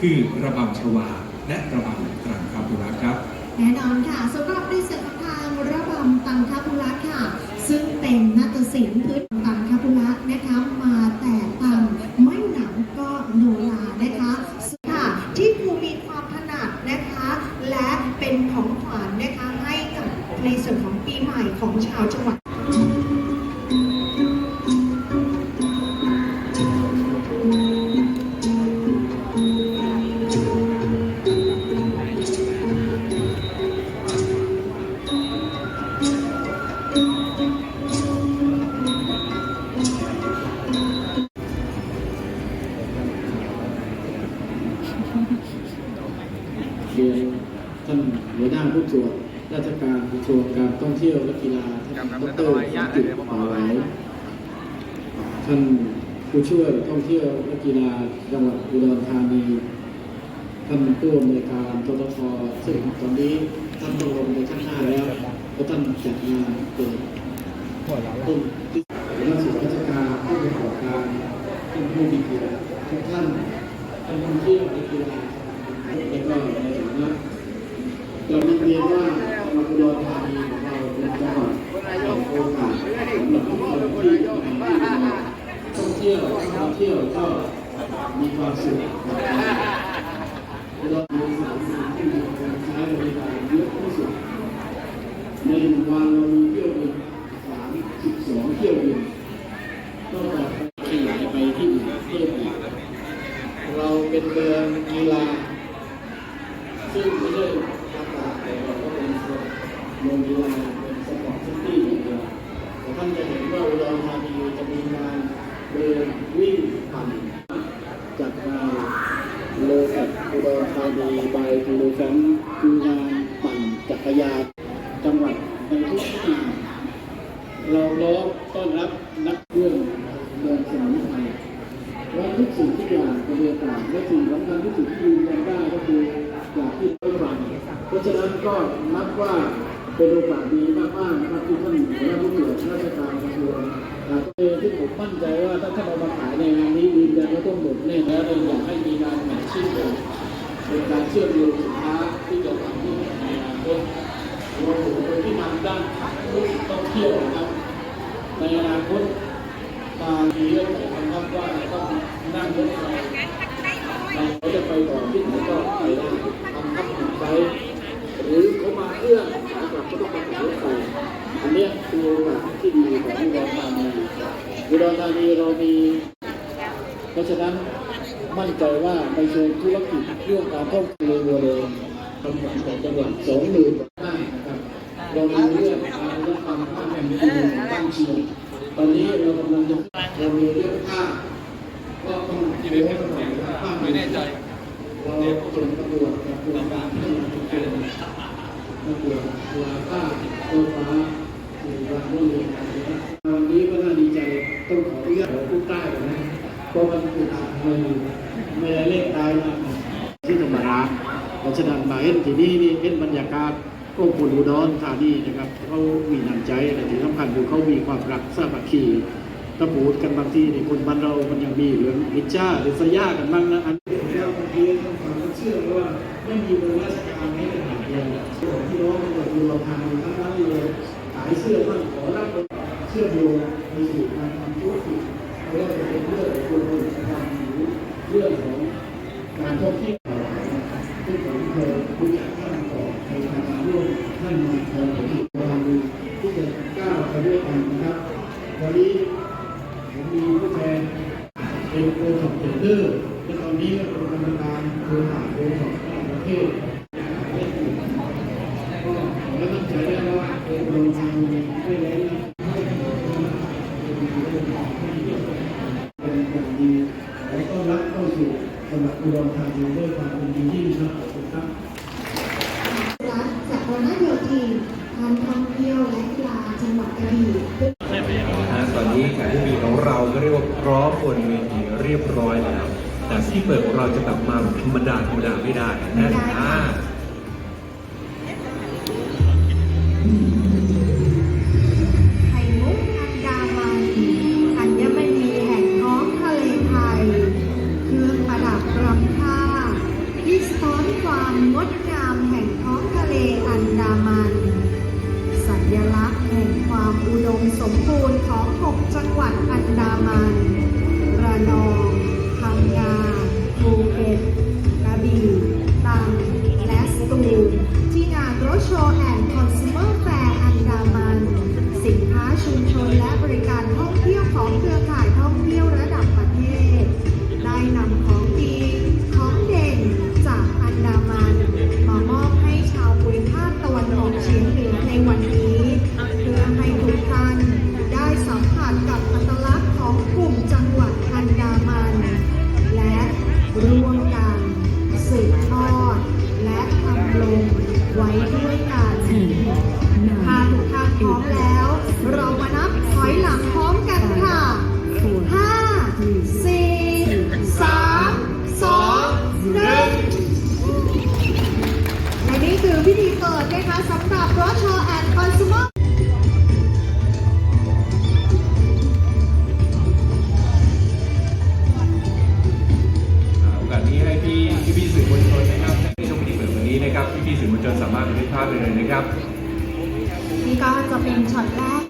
คือระบำชวา และระบำตรังคาบุรักครับ แน่นอนค่ะสำหรับในส่วนของทางระบำตังคาบุรักค่ะ ซึ่งเป็นนาฏศิลป์พื้นานหัวหน้าผู้ตรวจราชการกระทรวงการท่องเที่ยวและกีฬาท่านดรสันติป่าไหลท่านผู้ช่วยท่องเที่ยวและกีฬาจังหวัดอุดรธานีท่านผู้อำนวยการทททซึ่งตอนนี้ท่านต้องลงในชั้นห้าแล้วเพราะท่านจัดงานเปิดต้นที่หัวหน้าส่วนราชการผู้ประกอบการท่านผู้มีเกียรติทุกท่านท่านท่องเที่ยวและกีฬาแล้วก็ในฐานะ เราเรียนว่าจังหวัดอุดรธานีของเราเป็นจังหวัดแห่งโอกาสสำหรับทุกคนที่มาท่องเที่ยวท่องเที่ยวก็มีความสุขเรามีสถานที่ที่มีการใช้บริการเยอะที่สุดในหนึ่งวันเรามีเที่ยวบินสามสิบสองเที่ยวบินก็จะขยายไปที่อื่นเพิ่มอีกเราเป็นเมืองกีฬา ซึ่งไม่ได้ประกาศแต่เราก็เป็น โรงกีฬาเป็นสปอร์ตซิตี้อย่างเดียวแต่ท่านจะเห็นว่าอุดรธานีจะมีงานเดินวิ่งปั่นจัดงานโลกัดอุดรธานีบายทูโรแฟนคืองานปั่นจักรยานจังหวัดในทุกที่เราล้อต้อนรับนักเรื่องเดินสมุนไพรและทุกสิ่งทุกอย่างบรรยากาศและสิ่งสำคัญที่สุดที่ยืนยันได้ก็คืออยากที่ต้องรันเพราะฉะนั้นก็นับว่า เป็นโอกาสดีมากๆนะครับที่ท่านหัวหน้าผู้ตรวจราชการกระทรวงเองที่ผมมั่นใจว่าถ้าท่านเอามาขายในงานนี้ยืนยันว่าต้องหมดแน่แล้วเลยอยากให้มีการแมทชิ่งกันเป็นการเชื่อมโยงสินค้าที่จะทำให้ในอนาคตรวมถึงคนที่นำด้านท่องเที่ยวนะครับ ในอนาคตบางทีเรื่องของคำว่าต้องนั่งรถไฟเราจะไปต่อที่ไหนก็ไปได้ทำทับหนุนไว้หรือเขามาเอื้อมขากลับก็ต้องมาขับรถไฟ อันเนี้ยคือโอกาสที่ดีของอุดรธานีอุดรธานีเรามี เพราะฉะนั้นมั่นใจว่าในเชิงธุรกิจเรื่องการท่องเที่ยวเรือคำขวัญของจังหวัดสองหมื่นห้านะครับเรามีเรื่องการรับฟังข้ามแผ่นดินตั้งเชียงตอนนี้เรากำลังจะเรามีเรื่องผ้าก็ต้องที่เป็นผ้าไม่แน่ใจเราส่งตำรวจกับโครงการให้มาทุกคนตำรวจลาผ้าโซฟ้า สี่วันร่วมเรียนกันนะครับวันนี้ก็น่าดีใจต้องขออนุญาตของผู้ใต้ก่อนะเพราะมันคืออ่านไม่ไม่ได้เล่นตายมากที่ธรรมราเพราะฉะนั้นมาเห็นที่นี่นี่เห็นบรรยากาศพวกคนอุดรธานีนะครับเขามีน้ำใจแต่ที่สำคัญคือเขามีความรักสามัคคีถ้าพูดกันบางทีในคนบ้านเรา มันยังมีเรื่องอิจฉาหรือสยากันบ้างนะอันนี้เราบางทีต้องความเชื่อว่าไม่มีเมืองราชการไม่ขนาดเดียวของพี่น้องจังหวัดอุดรธานีทั้งายเสื้อบ้างขอรับเสื้อโยงในสู่การทำธุรกิจไม่ว่าจะเป็นเรื่องของคนผลิตภัณฑ์หรือเรื่องของการท่องเที่ยวที่ผมเคยรู้จักท่านก่อนในทางการร่วมท่านมาคอยผมอีกวันหนึงที่จะก้าวไปด้วยกันนะครับ วันนี้ผมมีผู้แทนเป็นโอท็อปเทรดเดอร์และตอนนี้ก็เป็นกรรมการเครือข่ายโอท็อประดับประเทศก็และมั่นใจได้ว่าโรงทางไม่เล้นเป็น อย่างดีและก็รับเข้าสู่จังหวัดอุดรธานีด้วยความเป็นดียิ่งครับขอบคุณครับรัฐจากหัวหน้าโยธีการท่องเที่ยวและกีฬาจังหวัดกระบี่ตอนนี้แขกผู้มีของเราก็เรียกว่าพร้อมบนเวทีเรียบร้อยแล้ว แต่ที่เปิดของเราจะแบบมาธรรมดาธรรมดาไม่ได้นะ 暂停。 คือพิธีเปิดนะคะสำหรับรถชอแอนด์คอน sumer โอกาสนี้ให้พี่พี่สื่อมวลชนนครับที่ชมพิธีเปิดวันนี้นะครับพี่พี่สื่อมวลชนสามารถบันทึกภาพได้เลยนะครับ นี่ก็จะเป็นช็อตแรก